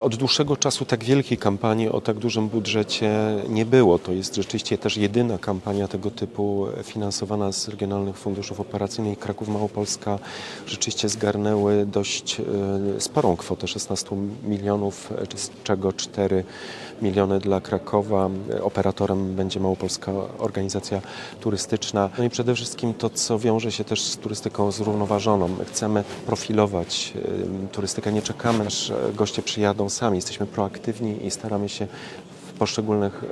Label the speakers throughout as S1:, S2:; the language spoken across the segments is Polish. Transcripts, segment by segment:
S1: Od dłuższego czasu tak wielkiej kampanii o tak dużym budżecie nie było. To jest rzeczywiście też jedyna kampania tego typu finansowana z regionalnych funduszów operacyjnych. Kraków Małopolska rzeczywiście zgarnęły dość e, sporą kwotę 16 milionów, e, z czego 4 miliony dla Krakowa. Operatorem będzie Małopolska Organizacja Turystyczna. No i przede wszystkim to, co wiąże się też z turystyką zrównoważoną. Chcemy profilować e, turystykę, nie czekamy, aż goście przyjadą sami. Jesteśmy proaktywni i staramy się w poszczególnych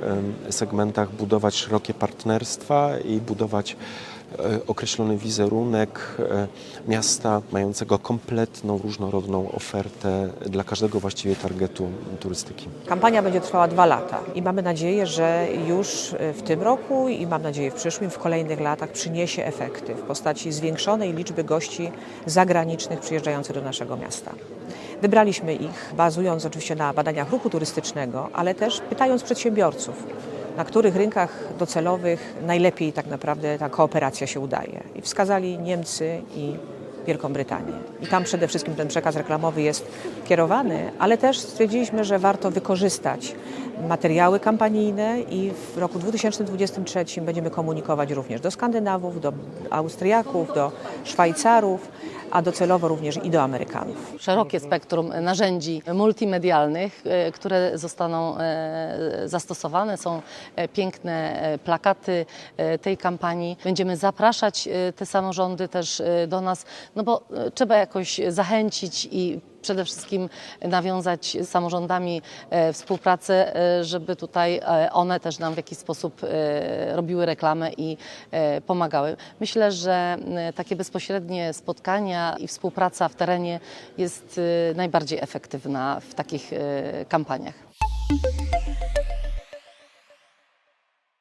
S1: segmentach budować szerokie partnerstwa i budować e, określony wizerunek e, miasta mającego kompletną, różnorodną ofertę dla każdego właściwie targetu turystyki.
S2: Kampania będzie trwała dwa lata i mamy nadzieję, że już w tym roku i mam nadzieję w przyszłym, w kolejnych latach przyniesie efekty w postaci zwiększonej liczby gości zagranicznych przyjeżdżających do naszego miasta. Wybraliśmy ich bazując oczywiście na badaniach ruchu turystycznego, ale też pytając przedsiębiorców, na których rynkach docelowych najlepiej tak naprawdę ta kooperacja się udaje. I wskazali Niemcy i Wielką Brytanię. I tam przede wszystkim ten przekaz reklamowy jest kierowany, ale też stwierdziliśmy, że warto wykorzystać materiały kampanijne i w roku 2023 będziemy komunikować również do Skandynawów, do Austriaków, do Szwajcarów, a docelowo również i do Amerykanów.
S3: szerokie spektrum narzędzi multimedialnych, e, które zostaną e, zastosowane. Są e, piękne plakaty tej kampanii. Będziemy zapraszać te samorządy też do nas, no bo trzeba jakoś zachęcić i przede wszystkim nawiązać z samorządami e, współpracę, e, żeby tutaj e, one też nam w jakiś sposób robiły reklamę i pomagały. Myślę, że takie bezpośrednie spotkania i współpraca w terenie jest najbardziej efektywna w takich kampaniach.